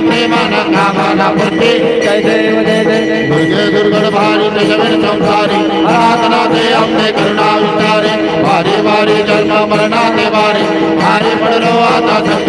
ప్రేమాన కామాన పుష్టి జయ జయ జయ జయ కరుణా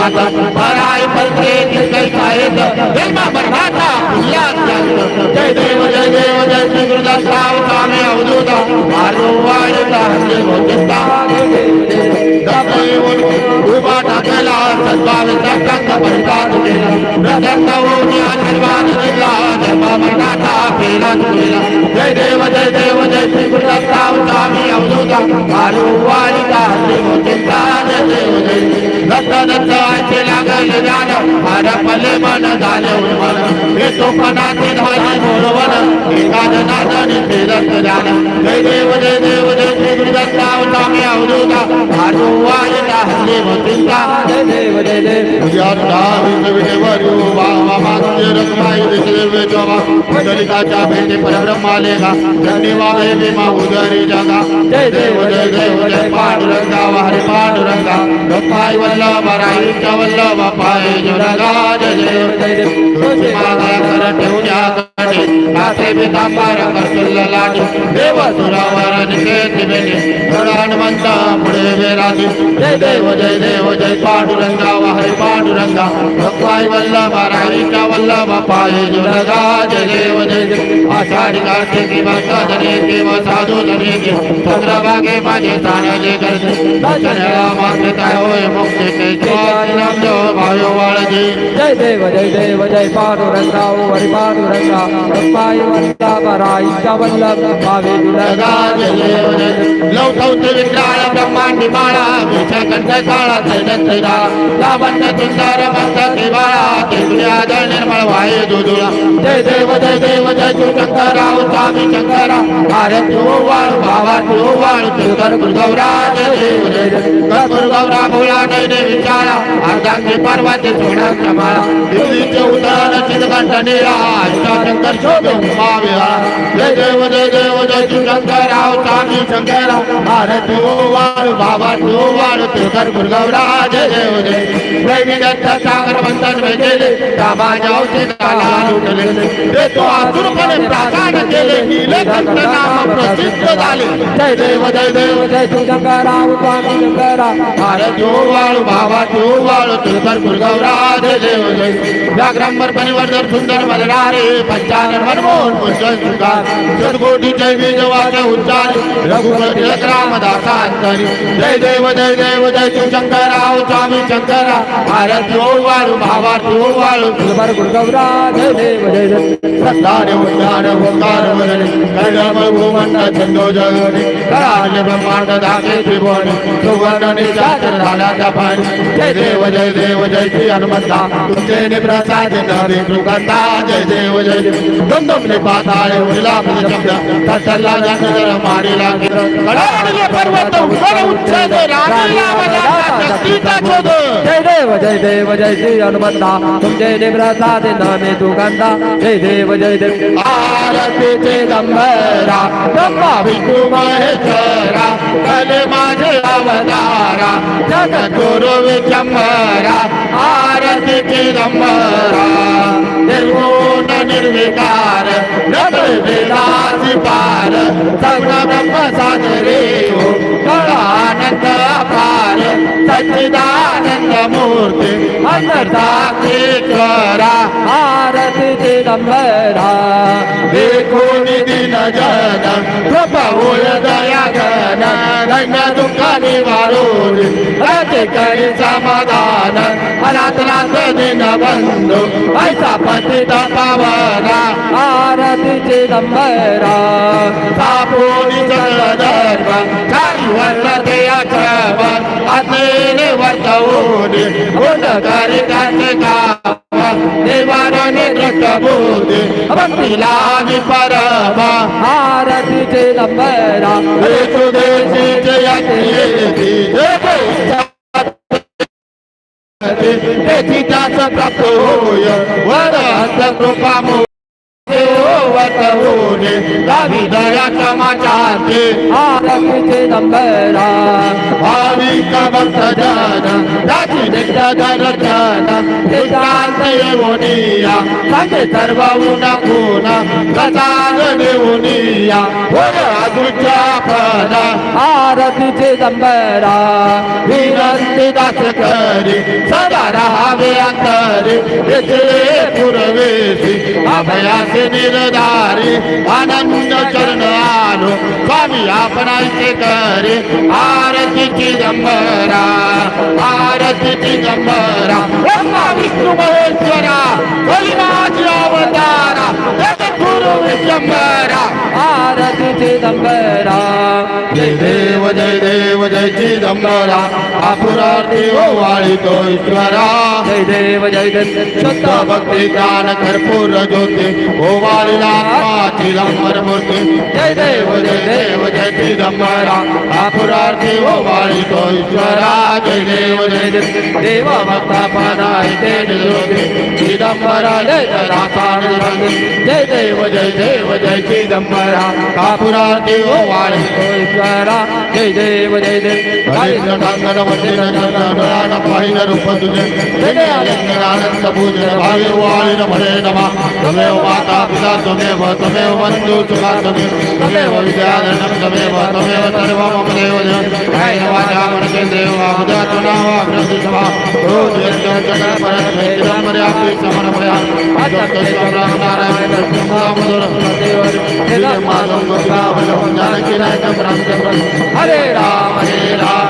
माता पराय जय देव जय देव जय श्री अवधूता वायता परिपात केला प्रसन्न होऊन आशीर्वाद दिला जय देव जय देव जय श्री गुरुदत्ता स्वामी अवधूता मारू वारिता हरी मोचिंता जय देव दत्त दत्त आचे लागल जाण हरपले मन झाले उन्मन. हे सोपनाचे धारे मोरवन एकाद नादनी फेरत जाण. जय देव जय देव जय श्री गुरुदत्ता स्वामी अवधूता मारू वारिता हरी मोचिंता जय देव जय देव दलिताच्या भेटे परब्रह्मालेगा धन्यवाद भीमा उदरी जगा जय देव जय देव जय पांडुरंगा हरे पांडुरंगा गप्पाई वल्लभ राईच्या वल्लभ पाय जुरगा जय देव जय देव तुझी मागा कर ठेवण्या कडे कासे पितांबर करतुल लाटे देव सुरावर निकेत बेने हनुमंत पुढे वेराजी जय देव जय देव जय पांडुरंगा हरे पांडुरंगा। भक्ताई वल्लभ राईच्या वल्लभ पाय जुरगा जय देव जय देव आषाढी कार्तिकी भक्त धने देव साधू धने चंद्रभागे माझे साने करते दर्शनाला मान्यता होय मुक्ती के स्वामी नाम जो भायो वाळजी जय देव जय देव जय पांडुरंगा हरि पांडुरंगा। पाय वल्लभ राईचा वल्लभ, भावे दुलगा लवथौत विक्राळ ब्रह्मांडी माळा विषकंठ काळा दैदत्तरा लावण्य सुंदर मस्त दिवाळा केवल्या जय निर्मळ वाय दुदुळा. जय देव जय देव जय तू शंकराव स्वामी शंकरा. भारत तू वाळ भावा तू वाळ तुझर गुरुगौरा जय देव जय जय गुरुगौरा भोळा देव विचारा अर्धांगी पर्वत सोडा कमाळा देवीचे उदाहरण चिदगंठ निरा शंकर शोध महाविहार. जय देव जय देव जय तू शंकराव स्वामी शंकरा भारत तू वाळ भावा तू वाळ जय जय जय विदत्त सागर मंथन में गेले रामाजाव से काला लुटले ते तो आतुरपणे प्राकांड केले, नीले कंठ नाम प्रसिद्ध झाले जय देव जय देव जय शंकराव स्वामी शंकरा भारत जो वाळू भावा जो वाळू तुझर जय जय व्याघ्रंबर परिवर्धन, सुंदर मलरारे पंचानन मनमोहन पुष्कळ सुखार सदकोटी जय बीज वाक्य उच्चार। रघुपती रघुराम दासा जय देव जय देव जय तू शंकराव स्वामी शंकरा भारत जो वाळू भावा जो वाळू तुझभर गुरुगौरा जय देव जय जय। सत्ताने उद्यान ओंकार वरणे कैलामय भूमंड छंदो जगणे कराले ब्रह्मांड धागे त्रिभुवने सुवर्ण निशाचर झाला पाणी जय देव जय देव जय श्री हनुमंता। तुमचे निप्रसाद नवे कृकंता जय देव जय देव। दमदमने पाताळे उडला शब्द तसला जंगल मारिला कडाडले पर्वत उघड उच्चद राणीला वजाचा शक्तीचा शोध जय देव जय देव जय श्री हनुमंता। तुमचे निप्रसाद नामे तू कांता जय देव जय देव। आरतीचे दंभरा ब्रह्मा विष्णू महेश्वरा कले माझे अवतारा जगद्गुरु विचंबरा आरतीचे दंभरा निर्गुण निर्विकार नगर वेदाची पार सगळं ब्रह्म साजरे हो कळानंद सच्चिदानंद मूर्ती साक्षी करा आरती चिदंबरा देखून दिन जन कृपा होय दया सगळ्या दुःखाने वारून प्रत्येक कळी समाधान मनात नाथ दिन बंधू ऐसा पतित पावना आरतीचे नंबरा सापोळी जगधर्म चारी वर्ण ते अक्रम अत्मेने वर्तवून गुण करीताचे काम. Nevara ni trabaude, abandona a la tierra para, el suceso ya tiene dicho. De ti tan pronto yo vada. त्याच प्राप्त होय वर हस्त कृपा वतवूने गावी दया समाचारते आरती चिदंबरा भाविक भक्त जन त्याची नित्य दर्शन निष्ठांत येऊनिया सांगे सर्व उन खून गजान देऊनिया होय अदृच्या फल आरती चिदंबरा विनंती दास करी सदा राहावे अंतरी येथे पुरवेशी। अभयाचे निर्धारी आनंद चरण आलो स्वामी आपणाचे करे आरती चिदंबरा आरती चिदंबरा। ब्रह्मा विष्णू महेश्वरा बलिराज अवतारा गुरु विशंबरा आरती चिदंबरा. जय देव जय देव जय चिदंबरा. आपुरार्थी ओवाळी हो तो ईश्वरा. जय देव जय देव. शुद्ध भक्ती ज्ञान कर्पूर ज्योती. हो ओवाळीला चिदंबर मूर्ती. जय देव जय देव. जय चिदंबरा आपुरार्थी ओवाळी तो ईश्वरा जय देव जय देव भक्ता पानाय ते ज्योती चिदंबरा जय जय रासाण जय देव जय देव, जय चिदंबरा। कापुरार्थी ओवाळी तो ईश्वरा। जय देव जय देव। टांगण वंदिर चंद्रान पाहिन रूप तुझे। जय आनंद पूजन, भावे वाळीन म्हणे नमा। तमेव माता पिता, तमेव तमेव बंधु सुखा तमेव तमेव विद्याधनं तमेव तमेव सर्व हरे राम हरे राम।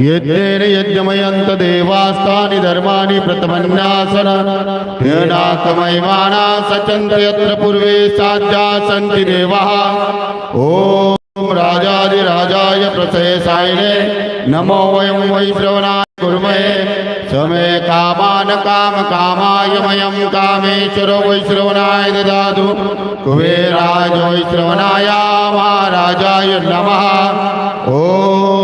यज्ञेन यज्ञमयन्त देवास्तानि धर्माणि प्रथमन्यासन। येनाकमयमाना सचन्त यत्र पूर्वे साध्या सन्ति देवाः। ॐ राजाधिराजाय प्रथयसायिने नमो वयं वै श्रवणाय कुर्महे। समे कामान काम कामाय मयं कामेश्वरो वैश्रवणाय ददातु। कुबेराज वैश्रवणाय महाराजाय नमः। ॐ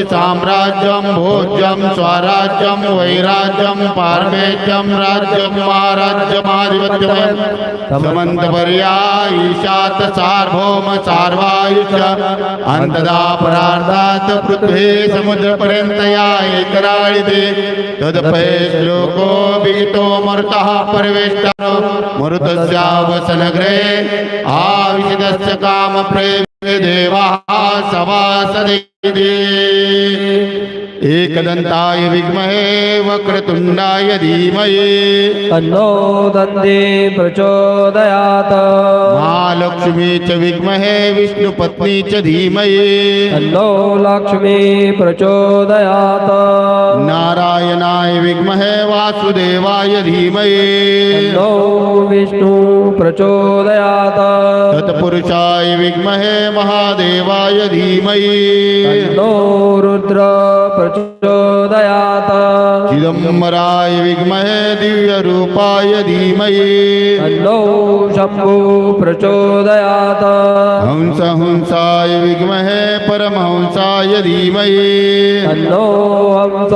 स्वस्ति साम्राज्यं, भोज्यं, स्वराज्यं, वैराज्यं, पारमेत्यं, राज्यं, महाराज्यमाधिपत्यमयं। समन्तपर्या सार्वभौम सार्वायुष अन्तदा परार्धात् पृथ्वी समुद्रपर्यन्तया एकराळिते। तदपय श्लोको विहितो मरुतः परवेष्टनो मरुतस्यावसनगृहे आविशदस्य कामप्रेम देवाः सभासदिति एकदन्ताय विद्महे वक्रतुण्डाय धीमहि तन्नो दन्ते प्रचोदयात्। महालक्ष्मी च विद्महे विष्णुपत्नी च धीमहि तन्नो लक्ष्मी प्रचोदयात्। नारायणाय विद्महे वासुदेवाय धीमहि तन्नो विष्णु प्रचोदयात्। तत्पुरुषाय विद्महे महादेवाय धीमहि तन्नो रुद्र प्रचोदयात्। विमहे दिव्य दिव्यरूपाय धीमहि तन्नो शंभु प्रचोदयात्। हंस हंसाय विद्महे परमहंसाय धीमहि तन्नो हंस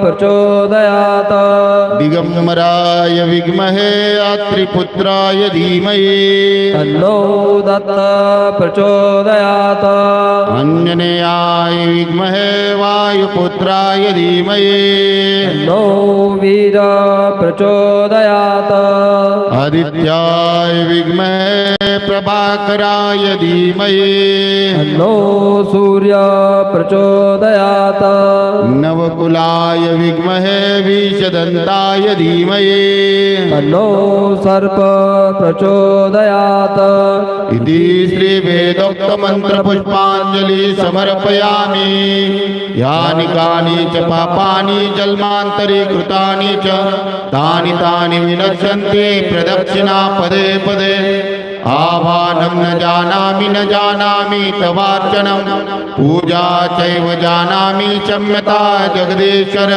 प्रचोदयात्। दिगंबराय विद्महे अत्रिपुत्राय धीमहि तन्नो दत्त प्रचोदयात्। अन्यनेयाय विद्महे वायुपुत्राय धीमहि तन्नो वीर प्रचोदयात्। आदित्याय विद्महे प्रभाकराय धीमहि तन्नो सूर्य प्रचोदयात्। नवकुलाय विद्महे विषदन्ताय धीमहि तन्नो सर्प प्रचोदयात्। इति श्रीवेदोक्तमन्त्रपुष्पाञ्जलि समर्पयामि। यानि कानि च पापानि जन्मान्तरे कृतानि च तानि तानि विनश्यन्ति प्रदक्षिणा पदे पदे। आह्वानं न जानामि न जानामि तवार्चनं। पूजा चैव जानामि क्षम्यता जगदीश्वर।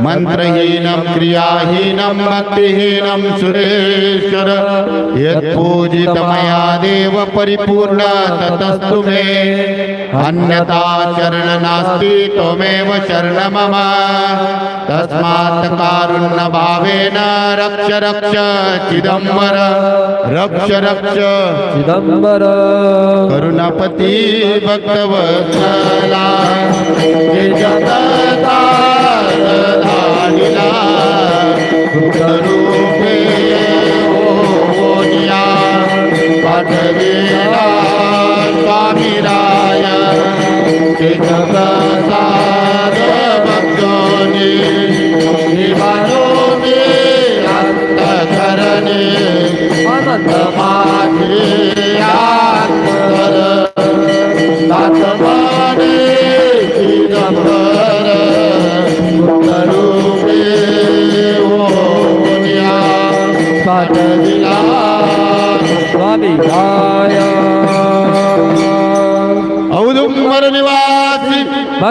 मन्त्रहीनं, क्रियाहीनं, भक्तिहीनं सुरेश्वर। यत्पूजितमया देव परिपूर्ण ततस्तु मे। अन्यथा शरण नास्ति त्वमेव शरण मम तस्मात् कारुण्यभावेन रक्ष रक्ष चिदम्बर। रक्ष रक्ष चिदम्बर। करुणापती भक्तवत्सला। जगता धानिला रूपे पाठवेला हे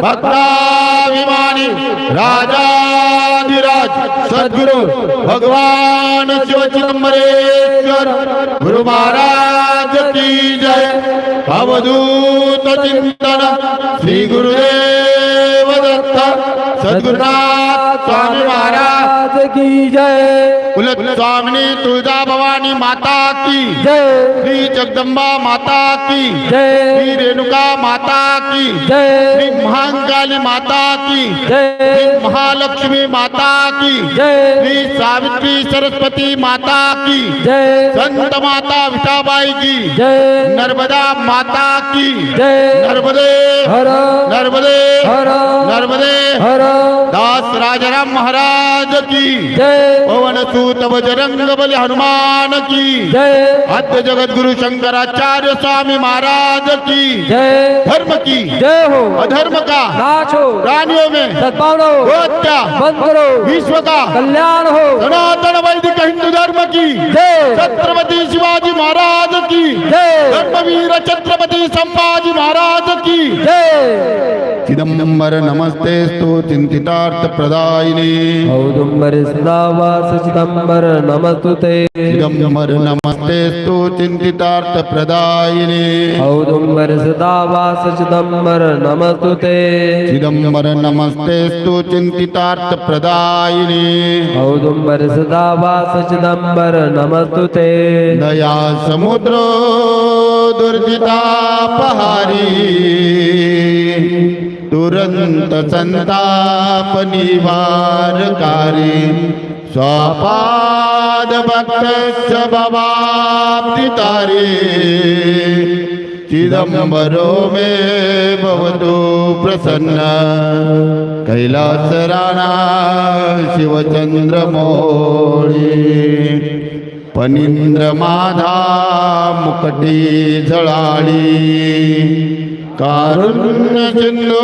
भक्ताभिमानी राजाधिराज सदगुरु भगवान शिव चिदम्बरेश्वर गुरु महाराज की जय। अवधूत चिंतन श्री गुरुदेव दत्त, सदगुरुनाथ स्वामी महाराज की जय। उलट स्वामिनी तुळजा भवानी माता की जय। श्री जगदम्बा माता की जय। श्री रेणुका माता की जय। श्री महाकाली माता की जय। श्री महालक्ष्मी माता की जय। श्री सावित्री सरस्वती माता की जय। संत माता विठाबाई की जय। नर्मदा माता की जय। नर्मदे हर। नर्मदे हर। नर्मदे हर। दास राजाराम महाराज की पवन सूत बजरंग बली हनुमान की जय। आद्य जगत गुरु शंकराचार्य स्वामी महाराज की जय। धर्म की जय हो। अधर्म का नाच हो। प्राणियों में। सद्भावना हो। हत्या बंद करो। विश्व का कल्याण हो। सनातन वैदिक हिंदू धर्म की छत्रपति शिवाजी महाराज की धर्मवीर छत्रपति संभाजी महाराज की जय। चिदंबर नमस्ते स्तु चिंतितार्थ प्रदायिनी। औदुंबर चिदंबर नमस्तुते। चिदंबर नमस्ते स्तु चिंतितार्थ प्रदायिनी औदुंबर सदावास चिदंबर नमस्तुते। चिदंबर नमस्ते स्तु चिंतितार्थ प्रदायिनी औदुंबर सदावास चिदंबर नमस्तुते। दया समुद्रो दुर्जिता पहारी तुरंत संताप निवारकारी स्वापाद भक्त तारे चिदंबरो मे भवतु प्रसन्न। कैलास राणा शिवचंद्र मोळी पनिंद्र माधा मुकटी झळाळी। कारुण्य सिंधू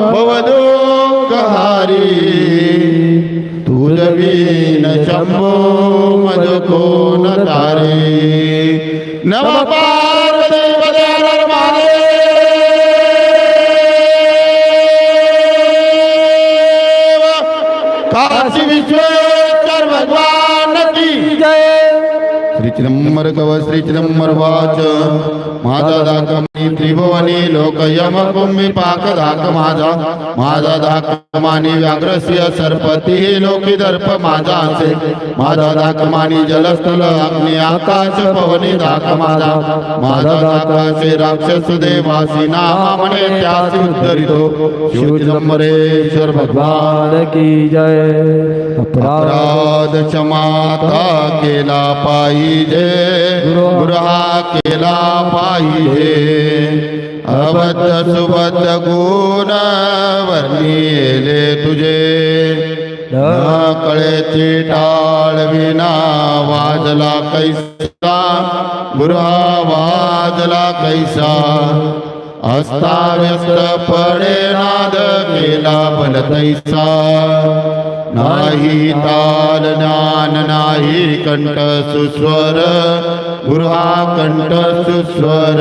भवदो कहारी तुझवीन शम्भो मज कोण तारे नम मनी लोक यम कुंभ पाक धाक माजा माजा धाक मानी लोकयमकुम्भिपाकदाक माझा माझा लोकी दर्प माजा से। माजा माझा धाकमानी जलस्थल अग्नि आकाश पवने धाक माझा। माझा धाकाशे राक्षसुदेवासी नामने त्यासी उद्धरितो। शिवचिदंबरेश्वर भगवान की जय। अपराध चमाता केला पाई जे। गुरुहा केला पाई पाहिजे अबद्ध सुबद्ध गुण वर्णिले तुझे। न कळेची टाळ विना वाजला कैसा बुरा वाजला कैसा। अस्ताव्यस्त पडे नाद केला बल तैसा नाही ताल ज्ञान, नाही कंठ सुस्वर, गृहा कंठ सुस्वर।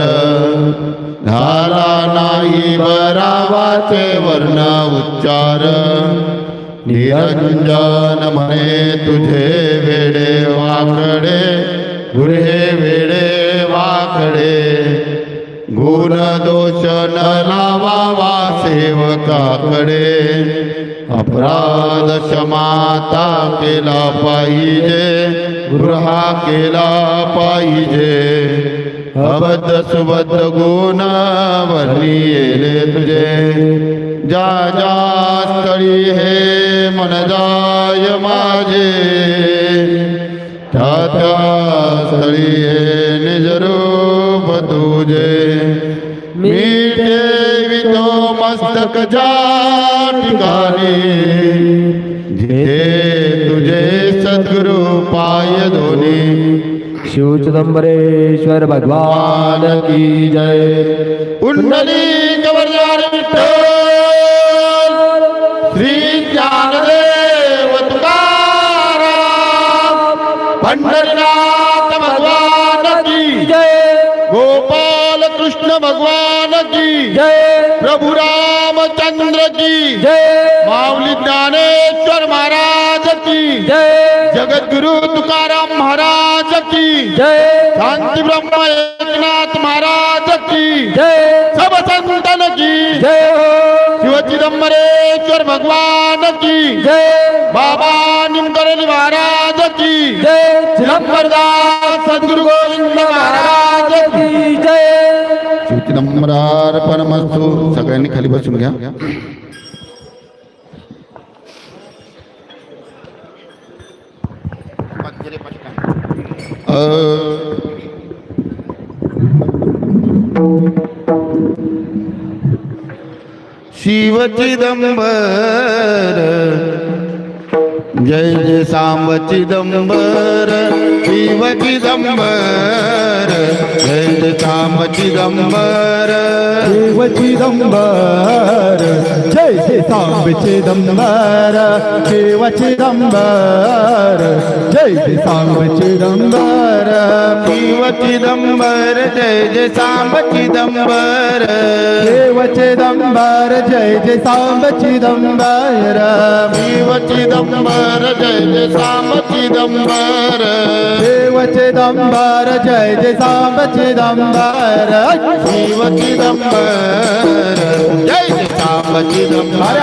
झाला नाही बरावाचे वर्ण उच्चार। निरंजन म्हणे, तुझे वेडे वाकडे गुरे वेडे वाकडे। गुण दोष न लावावा सेवकाकडे. अपराध क्षमाता केला पाहिजे गृहा केला पाहिजे. अबद्ध सुबद्ध गुण येले तुझे. जा जा स्थळी हे मन जाय माझे. त्या त्या स्थळी हे निजरूप तुझे. तक जाने जे तुझे सदगुरु पाय धोनी। शिव चिदम्बरेश्वर भगवान की जय। उन्नली कवरदार श्री ज्ञान देव तुकार कृष्ण भगवान की। जय। प्रभु रामचंद्र की। जय। माऊली ज्ञानेश्वर महाराज की। जय। जगत जगद्गुरु तुकाराम महाराज की। जय। शांति ब्रह्म एकनाथ महाराज की। जय। सब संतन की। जय शिव चिदम्बरेश्वर भगवान की। जय। बाबा निमकरणी महाराज की। जय। चिदंबरदास सदगुरु गोविंद महाराज शिव चिदंबरार्पणमस्तु सगळ्यांनी खाली बसून घ्या. शिव चिदंबर। जय जय सांब चिदंबर। शिव चिदंबर सांब चिदंबर। शिव चिदंबर जय जय सांब चिदंबर। शिव चिदंबर जय जय सांब चिदंबर। शिव चिदंबर जय जय सांब चिदंबर। शिव चिदंबर जय जय सांब चिदंबर। शिव चिदंबर जय जय सांब चिदंबर। शिव चिदंबर जय जय सांब चिदंबर शिव चिदंबर जय जय सांब चिदंबर